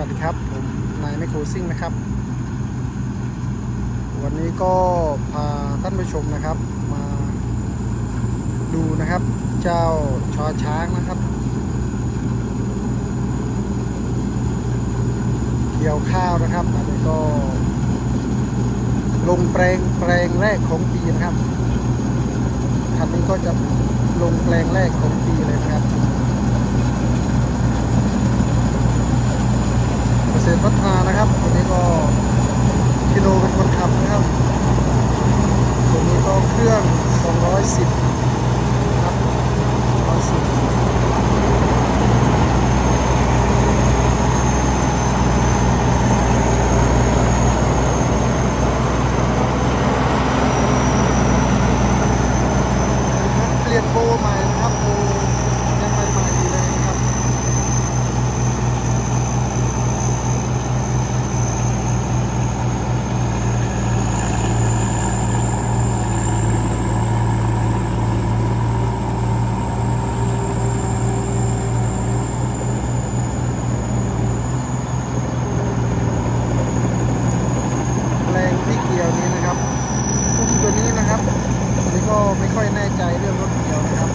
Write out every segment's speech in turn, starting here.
วัสดีครับ ผมนายไมโครซิ่งนะครับ วันนี้ก็พาท่านผู้ชมนะครับ มาดูนะครับ เจ้าชอช้างนะครับ เกี่ยวข้าวนะครับอันนี้ก็ ลงแปลงแปลงแรกของปีนะครับคันนี้ก็จะลงแปลงแรกของปีเลยนะครับ เก ษตรพัฒนานะครับวันนี้ก็กิโลเป็นคนขับนะครับตัวนี้ก็เครื่อง 210ครับ110เปลี่ยนโบใหม่นะครับโบยังใหม่ๆอยู่เลยนะครับ แรงที่เกี่ยวนี้นะครับอุ้มตัวนี้นะครับอันนี้ก็ไม่ค่อยแน่ใจเรื่องรถเกี่ยวนะครับ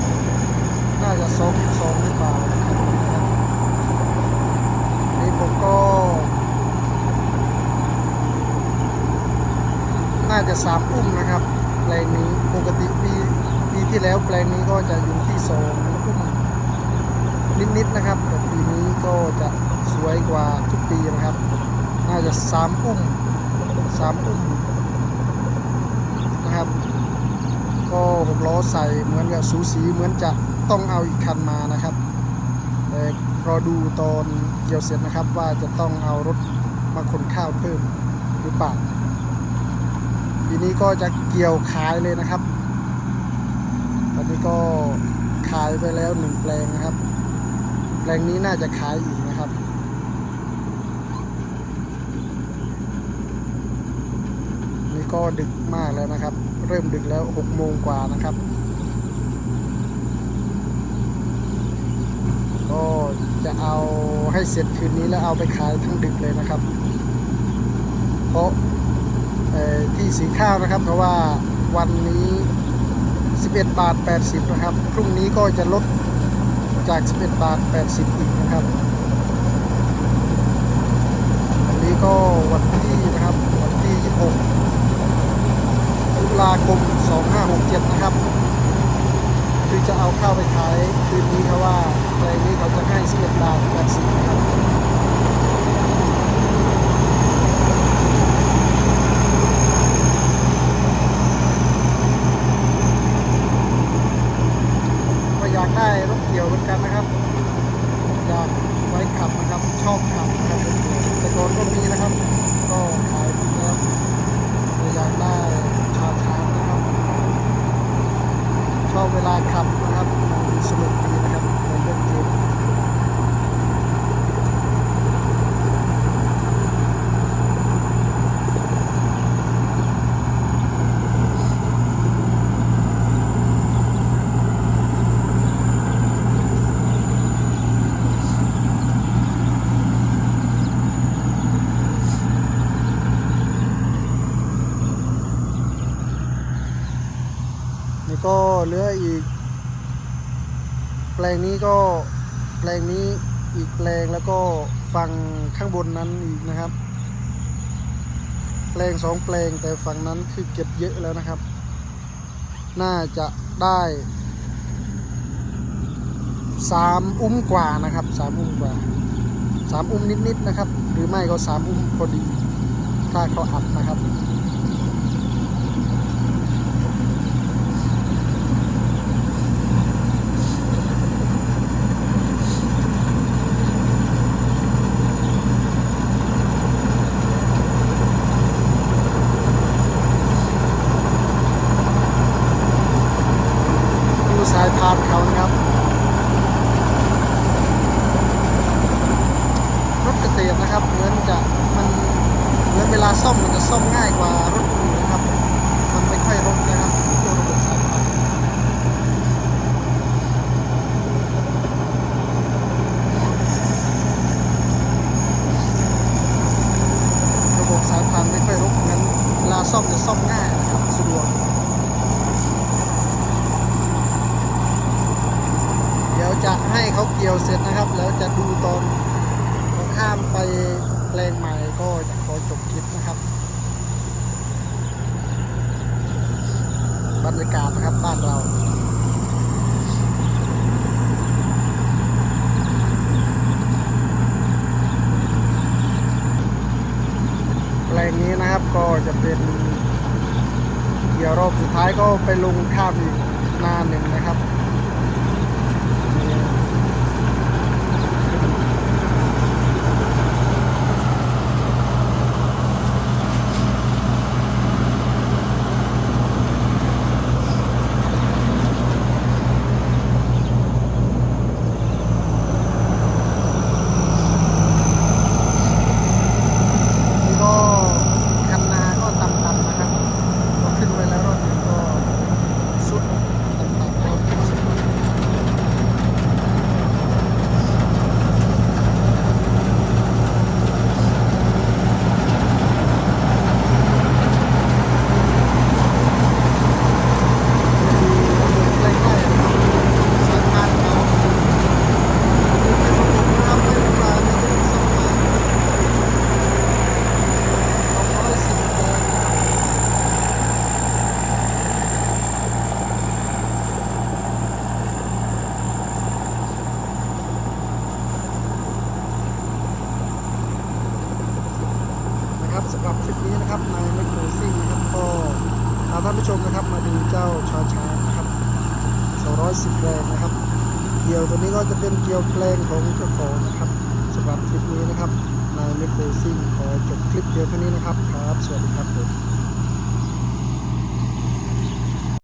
น่าจะสองสองหรือเปล่านะครับนี่ผมก็ น่าจะ สามอุ้มนะครับแปลงนี้ปกติปีปีที่แล้วแปลงนี้ก็จะอยู่ที่สองอุ้มนิดๆนะครับแต่ปีนี้ก็จะสวยกว่าทุกปีนะครับ น่าจะสามอุ้มสามอุ้มนะครับ ก็หกล้อใส่เหมือนกับสูสีเหมือนจะต้องเอาอีกคันมานะครับแต่รอดูตอนเกี่ยวเสร็จนะครับว่าจะต้องเอารถมาขนข้าวเพิ่มหรือเปล่า ทีนี้ก็จะเกี่ยวขายเลยนะครับ ตอนนี้ก็ขายไปแล้วหนึ่งแปลงนะครับ แปลงนี้น่าจะขายอีกนะครับนี่ก็ดึกมากแล้วนะครับ เริ่มดึกแล้ว6โมงกว่านะครับ ก็จะเอาให้เสร็จคืนนี้แล้วเอาไปขายทั้งดึกเลยนะครับ เพราะ ที่สีข้าวนะครับ เพราะว่าวันนี้ 11 บาท 80 นะครับ พรุ่งนี้ก็จะลดจาก 11 บาท 80 อีกนะครับอันนี้ก็วันที่นะครับวันที่ 26 ตุลาคม 2567 นะครับ คือจะเอาข้าวไปขายคืนนี้ครับว่าแปลงนี้เขาจะให้ 11 บาท 80 นะครับ ก็อยากได้รถเกี่ยวเหมือนกันนะครับ อยากไว้ขับนะครับ ชอบขับนะครับแต่ก่อนก็มีนะครับ ก็ขายไปแล้วก็อยากได้ชาช้างนะครับ ชอบเวลาขับนะครับสนุกดีนะครับในเล่นเกมนี่ ก็เหลืออีก แปลงนี้ก็แปลงนี้อีกแปลงแล้วก็ฝั่งข้างบนนั้นอีกนะครับ แปลงสองแปลงแต่ฝั่งนั้นคือเก็บเยอะแล้วนะครับ น่าจะได้สามอุ้มกว่านะครับสามอุ้มกว่าสามอุ้มนิดๆนะครับ หรือไม่ก็สามอุ้มพอดี ถ้าเขาอัดนะครับ ดู สายพานเขานะครับ รถเกษตรนะครับเหมือนจะมันเหมือนเวลาซ่อมมันจะซ่อมง่ายกว่ารถอื่นนะครับ มันไม่ค่อยรกนะครับตัวระบบสายพาน เกี่ยวเสร็จนะครับ แล้วจะดูตอนข้ามไปแปลงใหม่ก็จะขอจบคลิปนะครับบรรยากาศนะครับบ้านเราแปลงนี้นะครับก็จะเป็นเกี่ยวรอบสุดท้ายก็ไปลงข้ามอีกหน้าหนึ่งนะครับนี่ก็คันนาก็ต่ำๆนะครับก็ขึ้นไปแล้วรอบหนึงก็สุดต่ำๆแล้วสุด ใกล้ๆนะครับสายพานเขาน้ำไม่ปลาไม่ได้สองมาสองร้อยสิบแปดนะครับสำหรับคลิป นะครับในไมโครซิ่งนะครับก็พาท่านผู้ชมนะครับมาดูเจ้าชอช้างนะครับ210แรงนะครับ เกี่ยวตัวนี้ก็จะเป็นเกี่ยวเพลงของเจ้าของนะครับสำหรับคลิปนี้นะครับนายเมโครซิ่งขอจบคลิปเดียวเท่านี้นะครับครับ สวัสดีครับ